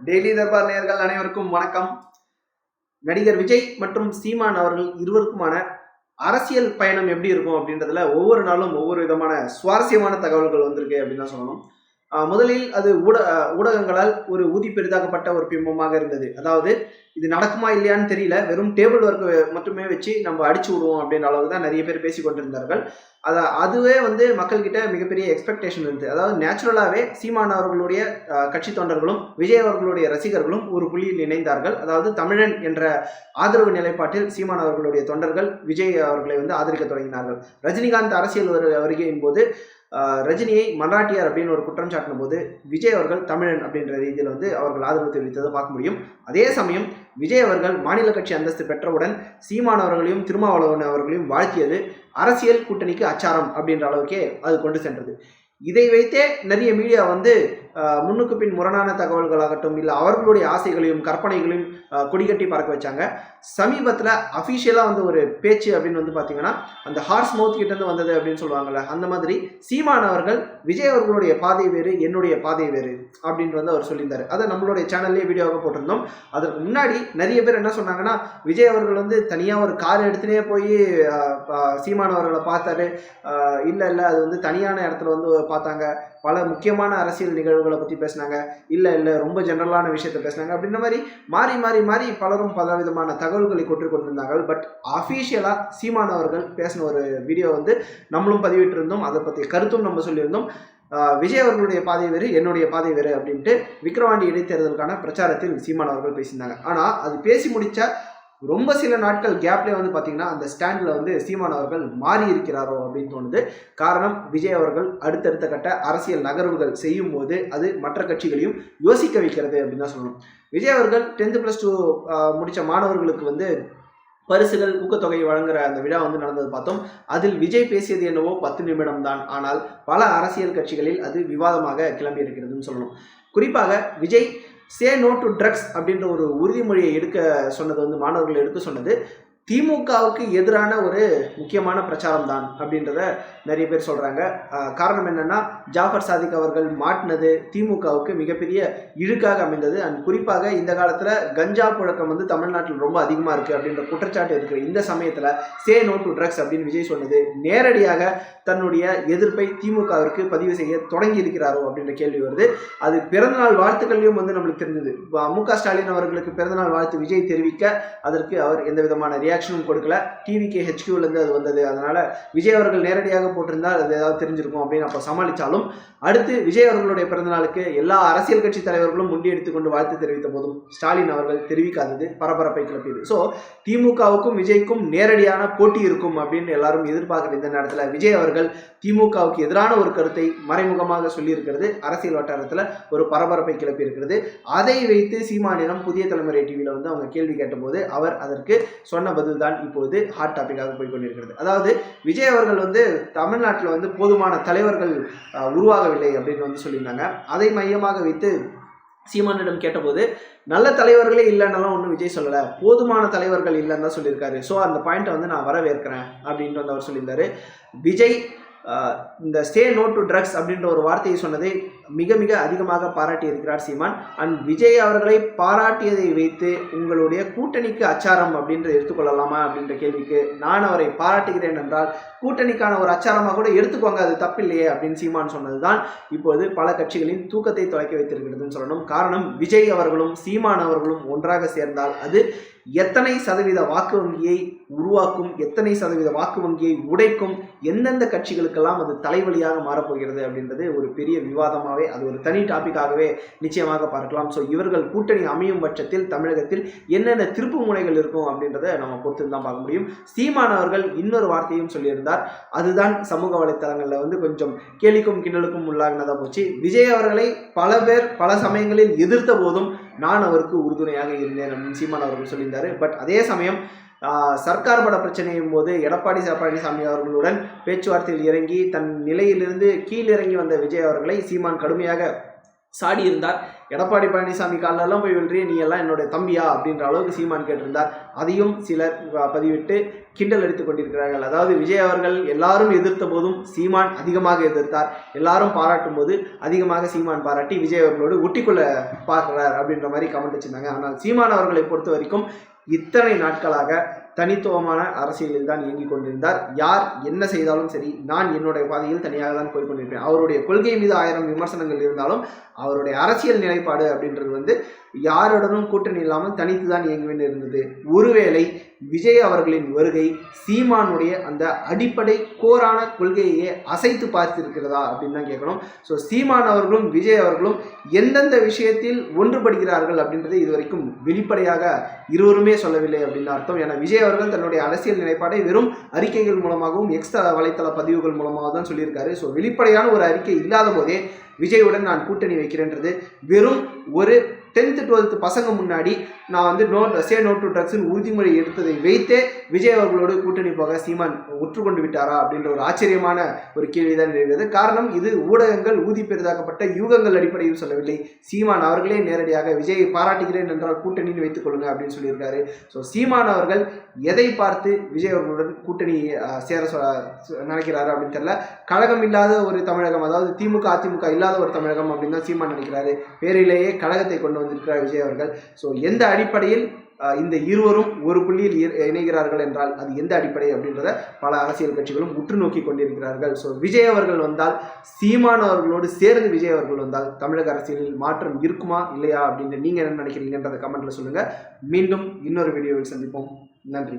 Daily Darbar நேர்கள் அனைவருக்கும் வணக்கம். நடிகர் விஜய் மற்றும் சீமான் அவர்கள் இருவருக்குமான அரசியல் பயணம் எப்படி இருக்கும் அப்படின்றதுல ஒவ்வொரு நாளும் ஒவ்வொரு விதமான சுவாரஸ்யமான தகவல்கள் வந்திருக்கு அப்படின்னு தான் சொல்லணும். முதலில் அது ஊட ஊடகங்களால் ஒரு ஊதி பெரிதாக்கப்பட்ட ஒரு பிம்பமாக இருந்தது. அதாவது இது நடக்குமா இல்லையான்னு தெரியல. வெறும் டேபிள் ஒர்க் மட்டுமே வச்சு நம்ம அடிச்சு விடுவோம் அப்படின்ற அளவுக்கு தான் நிறைய பேர் பேசி கொண்டிருந்தார்கள். அதை அதுவே வந்து மக்கள்கிட்ட மிகப்பெரிய எக்ஸ்பெக்டேஷன் இருந்தது. அதாவது நேச்சுரலாகவே சீமான் அவர்களுடைய கட்சி தொண்டர்களும் விஜய் அவர்களுடைய ரசிகர்களும் ஒரு புள்ளியில் இணைந்தார்கள். அதாவது தமிழன் என்ற ஆதரவு நிலைப்பாட்டில் சீமான் அவர்களுடைய தொண்டர்கள் விஜய் அவர்களை வந்து ஆதரிக்க தொடங்கினார்கள். ரஜினிகாந்த் அரசியல் வருகையின் போது ரஜினியை மராட்டியார் அப்படின்னு ஒரு குற்றம் சாட்டின போது விஜய் அவர்கள் தமிழன் அப்படின்ற ரீதியில் வந்து அவர்கள் ஆதரவு தெரிவித்ததை பார்க்க முடியும். அதே சமயம் விஜய் அவர்கள் மாநில கட்சி அந்தஸ்து பெற்றவுடன் சீமான் அவர்களையும் திருமாவளவன் அவர்களையும் வாழ்த்தியது அரசியல் கூட்டணிக்கு அச்சாரம் அப்படின்ற அளவுக்கே அது கொண்டு சென்றது. இதை வைத்தே நிறைய மீடியா வந்து முன்னுக்கு பின் முரணான தகவல்களாகட்டும் இல்லை அவர்களுடைய ஆசைகளையும் கற்பனைகளையும் கொடிகட்டி பறக்க வச்சாங்க. சமீபத்தில் அஃபிஷியலாக வந்து ஒரு பேச்சு அப்படின்னு வந்து பார்த்தீங்கன்னா அந்த ஹார்ஸ் மவுத் கிட்டேருந்து வந்தது அப்படின்னு சொல்லுவாங்கல்ல அந்த மாதிரி சீமான் அவர்கள் விஜய் அவர்களுடைய பாதை வேறு என்னுடைய பாதை வேறு அப்படின்ட்டு வந்து அவர் சொல்லியிருந்தார். அதை நம்மளுடைய சேனல்லே வீடியோவாக போட்டிருந்தோம். அதற்கு முன்னாடி நிறைய பேர் என்ன சொன்னாங்கன்னா விஜய் அவர்கள் வந்து தனியாக ஒரு கார் எடுத்துனே போய் பா- சீமான் அவர்களை பார்த்தாரு. இல்லை இல்லை அது வந்து தனியான இடத்துல வந்து பார்த்தாங்க பல முக்கியமான அரசியல் நிகழ்வுகளை பற்றி பேசினாங்க. இல்லை இல்லை ரொம்ப ஜெனரலான விஷயத்த பேசினாங்க. அப்படின்ற மாதிரி மாறி மாறி மாறி பலரும் பல விதமான தகவல்களை கொண்டு கொண்டிருந்தார்கள். பட் அஃபீஷியலாக சீமான் அவர்கள் பேசின ஒரு வீடியோ வந்து நம்மளும் பதிவிட்டிருந்தோம். அதை பற்றி கருத்தும் நம்ம சொல்லியிருந்தோம். விஜய் அவர்களுடைய பாதை வேறு என்னுடைய பாதை வேறு அப்படின்ட்டு விக்ரவாண்டி இடைத்தேர்தலுக்கான பிரச்சாரத்தில் சீமான் அவர்கள் பேசியிருந்தாங்க. ஆனால் அது பேசி முடித்த ரொம்ப சில நாட்கள் கேப்லேயே வந்து பார்த்தீங்கன்னா அந்த ஸ்டாண்டில் வந்து சீமான் அவர்கள் மாறி இருக்கிறாரோ அப்படின்னு தோணுது. காரணம் விஜய் அவர்கள் அடுத்தடுத்த கட்ட அரசியல் நகர்வுகள் செய்யும் போது அது மற்ற கட்சிகளையும் யோசிக்க வைக்கிறது அப்படின்னு தான் சொல்லணும். விஜய் அவர்கள் டென்த்து ப்ளஸ் டூ முடித்த மாணவர்களுக்கு வந்து பரிசுகள் ஊக்கத்தொகை வழங்குற அந்த விழா வந்து நடந்தது பார்த்தோம். அதில் விஜய் பேசியது என்னவோ பத்து நிமிடம் தான். ஆனால் பல அரசியல் கட்சிகளில் அது விவாதமாக கிளம்பி இருக்கிறதுன்னு சொல்லணும். குறிப்பாக Vijay say no to drugs அப்படின்ற ஒரு உறுதிமொழியை எடுக்க சொன்னது வந்து மாணவர்கள் எடுக்க சொன்னது. திமுகவுக்கு எதிரான ஒரு முக்கியமான பிரச்சாரம் தான் அப்படின்றத நிறைய பேர் சொல்கிறாங்க காரணம் என்னென்னா ஜாஃபர் சாதிக் அவர்கள் மாட்டினது திமுகவுக்கு மிகப்பெரிய இழுக்காக அமைந்தது. அண்ட் குறிப்பாக இந்த காலத்தில் கஞ்சா புழக்கம் வந்து தமிழ்நாட்டில் ரொம்ப அதிகமாக இருக்குது அப்படின்ற குற்றச்சாட்டு இருக்கிற இந்த சமயத்தில் சே நோ டு ட்ரக்ஸ் அப்படின்னு விஜய் சொன்னது நேரடியாக தன்னுடைய எதிர்ப்பை திமுகவிற்கு பதிவு செய்ய தொடங்கி இருக்கிறாரோ அப்படின்ற கேள்வி வருது. அது பிறந்தநாள் வாழ்த்துக்கள்லையும் வந்து நம்மளுக்கு தெரிஞ்சது மு க ஸ்டாலின் அவர்களுக்கு பிறந்தநாள் வாழ்த்து விஜய் தெரிவிக்க அதற்கு அவர் எந்த விதமான ரியாக்ஷனும் கொடுக்கல. டிவிக்கு ஹெச்கியூலேருந்து அது வந்தது. அதனால் விஜய் அவர்கள் நேரடியாக போட்டிருந்தால் அது ஏதாவது தெரிஞ்சிருக்கும் அப்படின்னு அப்போ சமாளித்தாலும் அடுத்து விஜய் அவர்களுடைய பிறந்தநாளுக்கு எல்லா அரசியல் கட்சி தலைவர்களும் முண்டி எடுத்துக்கொண்டு வாழ்த்து தெரிவித்த போதும் ஸ்டாலின் அவர்கள் தெரிவிக்காதது பரபரப்பை கிளப்பியது. ஸோ திமுகவுக்கும் விஜய்க்கும் நேரடியான போட்டி இருக்கும் அப்படின்னு எல்லாரும் எதிர்பார்க்குற இந்த நேரத்தில். விஜய் அவர்கள் திமுகவுக்கு எதிரான ஒரு கருத்தை மறைமுகமாக சொல்லியிருக்கிறது. அரசியல் வட்டாரத்தில் ஒரு பரபரப்பை கிளப்பி இருக்கிறது அதை வைத்து சீமானிடம் புதிய தலைமுறை டிவியில் வந்து அவங்க கேள்வி கேட்டபோது அவர் அதற்கு சொன்ன பதில் இப்போது ஹாட் டாபிக்காக போய் கொண்டிருக்கிறது அதாவது விஜய் அவர்கள் வந்து தமிழ்நாட்டில் வந்து போதுமான தலைவர்கள் உருவாகவில்லை அப்படின்னு வந்து சொல்லியிருந்தாங்க. அதை மையமாக வைத்து சீமானிடம் கேட்டபோது நல்ல தலைவர்களே இல்லைன்னாலும் ஒன்றும் விஜய் சொல்லலை. போதுமான தலைவர்கள் இல்லைன்னு தான் சொல்லியிருக்காரு. ஸோ அந்த பாயிண்ட்டை வந்து நான் வரவேற்கிறேன் அப்படின்ட்டு வந்து அவர் சொல்லியிருந்தாரு. விஜய் இந்த ஸ்டே நோ டு ட்ரக்ஸ் அப்படின்ற ஒரு வார்த்தையை சொன்னதை மிக மிக அதிகமாக பாராட்டி இருக்கிறார் சீமான். அண்ட் விஜய் அவர்களை பாராட்டியதை வைத்து உங்களுடைய கூட்டணிக்கு அச்சாரம் அப்படின்றத எடுத்துக்கொள்ளலாமா அப்படின்ற கேள்விக்கு நான் அவரை பாராட்டுகிறேன் என்றால் கூட்டணிக்கான ஒரு அச்சாரமாக கூட எடுத்துக்கோங்க அது தப்பில்லையே அப்படின்னு சீமான் சொன்னதுதான். இப்போது பல கட்சிகளின் தூக்கத்தை தொலைக்க வைத்திருக்கிறதுன்னு சொல்லணும். காரணம் விஜய் அவர்களும் சீமான் அவர்களும் ஒன்றாக சேர்ந்தால் அது எத்தனை சதவீத வாக்கு வங்கியை உருவாக்கும் எத்தனை சதவீத வாக்கு வங்கியை உடைக்கும் எந்தெந்த கட்சிகளுக்கெல்லாம் அது தலைவலியாக மாறப்போகிறது அப்படின்றது ஒரு பெரிய விவாதமாகவே அது ஒரு தனி டாபிக்காகவே நிச்சயமாக பார்க்கலாம். ஸோ இவர்கள் கூட்டணி அமையும் பட்சத்தில் தமிழகத்தில் என்னென்ன திருப்பு முனைகள் இருக்கும் அப்படின்றத நம்ம பொறுத்து தான் பார்க்க முடியும். சீமான் அவர்கள் இன்னொரு வார்த்தையும் சொல்லியிருந்தார். அதுதான் சமூக வலைத்தளங்களில் வந்து கொஞ்சம் கேலிக்கும் கிண்டலுக்கும் உள்ளாகினதாக போச்சு. விஜய் அவர்களை பல பேர் பல சமயங்களில் எதிர்த்த போதும் நான் அவருக்கு உறுதுணையாக இருந்தேன் அப்படின்னு சீமான் அவர்கள் சொல்லியிருந்தாரு. பட் அதே சமயம் சர்க்கார் பட பிரச்சனையும் போது எடப்பாடி பழனிசாமி அவர்களுடன் பேச்சுவார்த்தையில் இறங்கி தன் நிலையிலிருந்து கீழிறங்கி வந்த விஜய் அவர்களை சீமான் கடுமையாக சாடியிருந்தார். எடப்பாடி பழனிசாமி காலெல்லாம் போய் வெல்றிய நீ எல்லாம் என்னுடைய தம்பியா அப்படின்ற அளவுக்கு சீமான் கேட்டிருந்தார். அதையும் சிலர் பதிவிட்டு கிண்டல் அடித்துக் கொண்டிருக்கிறார்கள். அதாவது விஜய் அவர்கள் எல்லாரும் எதிர்த்த போதும் சீமான் அதிகமாக எதிர்த்தார். எல்லாரும் பாராட்டும் போது அதிகமாக சீமான் பாராட்டி விஜய் அவர்களோடு ஒட்டிக்கொள்ள பார்க்கிறார் அப்படின்ற மாதிரி கமெண்ட் வச்சிருந்தாங்க. ஆனால் சீமான் அவர்களை பொறுத்த வரைக்கும் இத்தனை நாட்களாக தனித்துவமான அரசியலில் தான் இயங்கிக் கொண்டிருந்தார். யார் என்ன செய்தாலும் சரி நான் என்னுடைய பாதையில் தனியாக தான் போய் கொண்டிருப்பேன். அவருடைய கொள்கை மீது ஆயிரம் விமர்சனங்கள் இருந்தாலும் அவருடைய அரசியல் நிலைப்பாடு அப்படின்றது வந்து யாருடனும் கூட்டணி இல்லாமல் தனித்து தான் இயங்க வேண்டியிருந்தது ஒருவேளை விஜய் அவர்களின் வருகை சீமானுடைய அந்த அடிப்படை கோரான கொள்கையை அசைத்து பார்த்திருக்கிறதா அப்படின்னு தான் கேட்கணும். ஸோ சீமான் அவர்களும் விஜய் அவர்களும் எந்தெந்த விஷயத்தில் ஒன்றுபடுகிறார்கள் அப்படின்றதை இதுவரைக்கும் வெளிப்படையாக இருவருமே சொல்லவில்லை அப்படின்னு அர்த்தம். ஏன்னா விஜய் அவர்கள் தன்னுடைய அரசியல் நிலைப்பாடை வெறும் அறிக்கைகள் மூலமாகவும் எக்ஸ்ட்ரா வலைத்தள பதிவுகள் மூலமாக தான் சொல்லியிருக்காரு. ஸோ வெளிப்படையான ஒரு அறிக்கை இல்லாத போதே விஜயுடன் நான் கூட்டணி வைக்கிறேன்றது வெறும் ஒரு டென்த்து டுவெல்த்து பசங்க முன்னாடி நான் வந்து நோட் சே நோட் டு ட்ரக்ஸ்னு உறுதிமொழி எடுத்ததை வைத்தே விஜய் அவர்களோடு கூட்டணி போக சீமான் உற்றுக்கொண்டு விட்டாரா அப்படின்ற ஒரு ஆச்சரியமான ஒரு கேள்வி தான் இருக்கிறது காரணம் இது ஊடகங்கள் ஊதி பெரிதாக்கப்பட்ட யூகங்கள் அடிப்படையில் சொல்லவில்லை. சீமான் அவர்களே நேரடியாக விஜயை பாராட்டுகிறேன் என்றால் கூட்டணின்னு வைத்துக் கொள்ளுங்க அப்படின்னு சொல்லியிருக்காரு. ஸோ சீமான் அவர்கள் எதை பார்த்து விஜய் அவர்களுடன் கூட்டணி சேர நினைக்கிறாரு அப்படின்னு தெரியல. கழகம் இல்லாத ஒரு தமிழகம் அதாவது திமுக அதிமுக இல்லாத ஒரு தமிழகம் அப்படின்னு தான் சீமான் நினைக்கிறாரு. பேரிலேயே கழகத்தை கொண்டு வந்திருக்கிறார் விஜய் அவர்கள். ஸோ எந்த அடிப்படையில் இந்த இருவரும் ஒரு புள்ளியில் இணைகிறார்கள் என்றால் அது எந்த அடிப்படை அப்படின்றத பல அரசியல் கட்சிகளும் உற்று நோக்கி கொண்டிருக்கிறார்கள். ஸோ விஜய் அவர்கள் வந்தால் சீமான் அவர்களோடு சேர்ந்து விஜய் அவர்கள் வந்தால் தமிழக அரசியலில் மாற்றம் இருக்குமா இல்லையா அப்படின்னு நீங்கள் என்ன நினைக்கிறீங்கன்றத கமெண்ட்டில் சொல்லுங்கள் மீண்டும் இன்னொரு வீடியோவில் சந்திப்போம். நன்றி.